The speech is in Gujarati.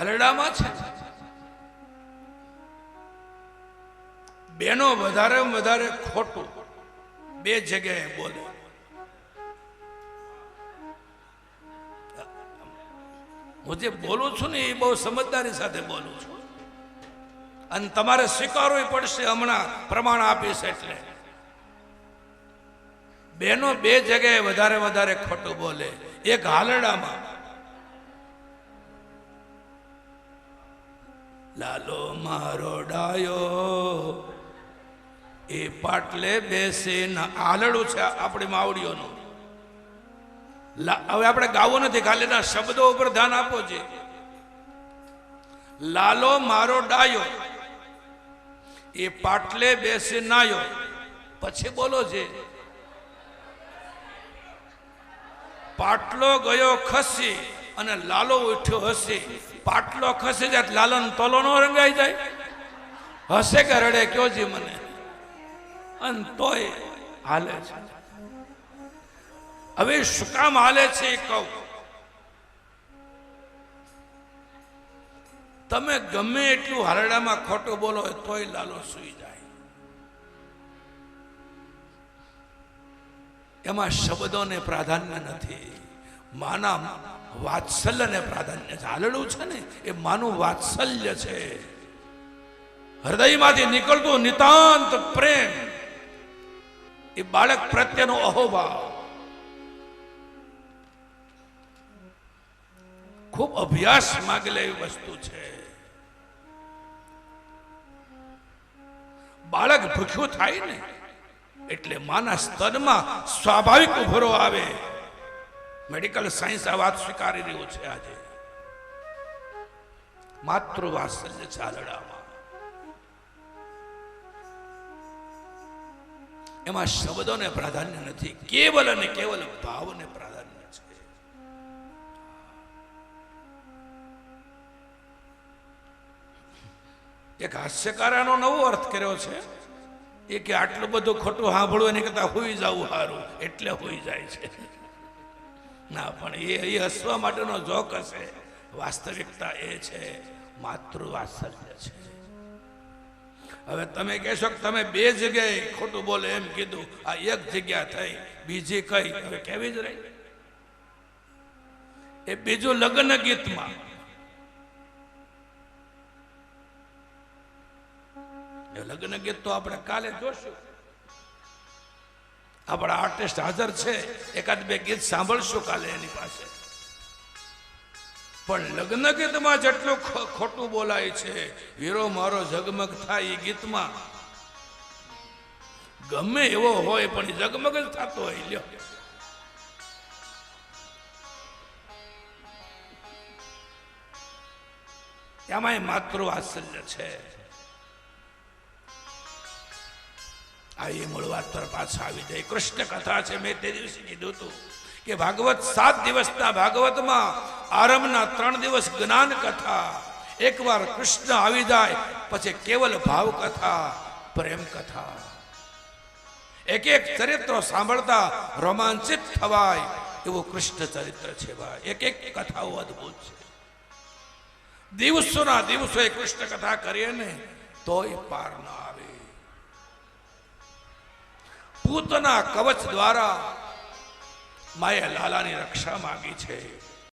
હલડામાં છે. બેનો વધારે વધારે ખોટું બે જગ્યાએ બોલે. હું જે બોલું છું ને એ બહુ સમજદારી સાથે બોલું છું. અને તમારે સ્વીકારવું પડશે હમણાં, પ્રમાણ આપીશ એટલે. બેનો બે જગ્યાએ વધારે વધારે ખોટું બોલે. એક હાલડામાં લાલો મારો ડાયો. એ પાટલે બેસે આલડું છે આપણી માવડીઓનું. હવે આપણે ગાવું નથી, ખાલી એના શબ્દો ઉપર ધ્યાન આપો છે લાલો મારો ડાયો. એ પાટલે બેસી નાયો. પછી બોલો છે પાટલો ગયો ખસી. અને લાલો ઉઠ્યો હશે. પાટલો ખસી જાય લાલો તોલો નો રંગાઈ જાય. હસે કે રડે, કયો જી મને? અને તોય હાલે છે. હવે શું કામ હાલે છે એ કહું. તમે ગમે એટલું હરડામાં ખોટું બોલો તોય લાલો સુઈ જાય. એમાં શબ્દોને પ્રાધાન્ય નથી. માના વાત્સલ્યને પ્રાધાન્ય છે છે ને, એ માનું વાત્સલ્ય છે. હૃદયમાંથી નીકળતું નિતાંત પ્રેમ, એ બાળક પ્રત્યેનો અહોભાવ. ખૂબ અભ્યાસ માગેલી એવી વસ્તુ છે. બાળક ભૂખ્યું થાય ને, એટલે માના સ્તનમાં સ્વાભાવિક ઉભરો આવે. મેડિકલ સાયન્સ આ વાત સ્વીકારી રહ્યું છે આજે. માતૃ વાત્સલ્ય છે આ લડામાં એમાં શબ્દોને પ્રાધાન્ય નથી, કેવલ અને કેવલ ભાવને પ્રાધાન્ય છે. એક હાસ્યકારાનો નવો અર્થ કર્યો છે, એ કે આટલું બધું ખોટું સાંભળવું એની કરતા હોઈ જવું સારું, એટલે હોઈ જાય છે. ના, પણ એ એ હસવા માટેનો જોક હશે. વાસ્તવિકતા એ છે, માતૃવાત્સલ્ય છે. હવે તમે કહેશો કે તમે બે જગ્યાએ ખોટું બોલે એમ કીધું, આ એક જગ્યા થઈ, બીજી કઈ, હવે કેવી જ રહી? એ બીજું લગ્ન ગીતમાં. લગ્ન ગીત તો આપણે કાલે જોશું. આપણા આર્ટિસ્ટ હાજર છે. એકાદ બે ગીત સાંભળશું કાલે એની પાસે. પણ લગ્ન ગીતમાં જેટલું ખોટું બોલાય છે, હીરો મારો ઝગમગ થાય એ ગીતમાં. ગમે એવો હોય પણ ઝગમગ જ થતો હોય, લ્યો. એમાં માતૃ વાત્સલ્ય છે. આ એ મૂળ વાત પર પાછા આવી જાય. કૃષ્ણ કથા છે મેં તે દિવસે કીધું હતું કે ભાગવત સાત દિવસના ભાગવતમાં આરંભના ત્રણ દિવસ જ્ઞાન કથા. એકવાર કૃષ્ણ આવી જાય, પછી કેવલ ભાવ કથા, પ્રેમ કથા. એક એક ચરિત્રો સાંભળતા રોમાંચિત થવાય એવું કૃષ્ણ ચરિત્ર છે ભાઈ. એક એક કથાઓ અદભુત છે. દિવસોના દિવસો એ કૃષ્ણ કથા કરીએ ને તોય પાર ન પૂતના કવચ દ્વારા માએ લાલાની રક્ષા માંગી છે.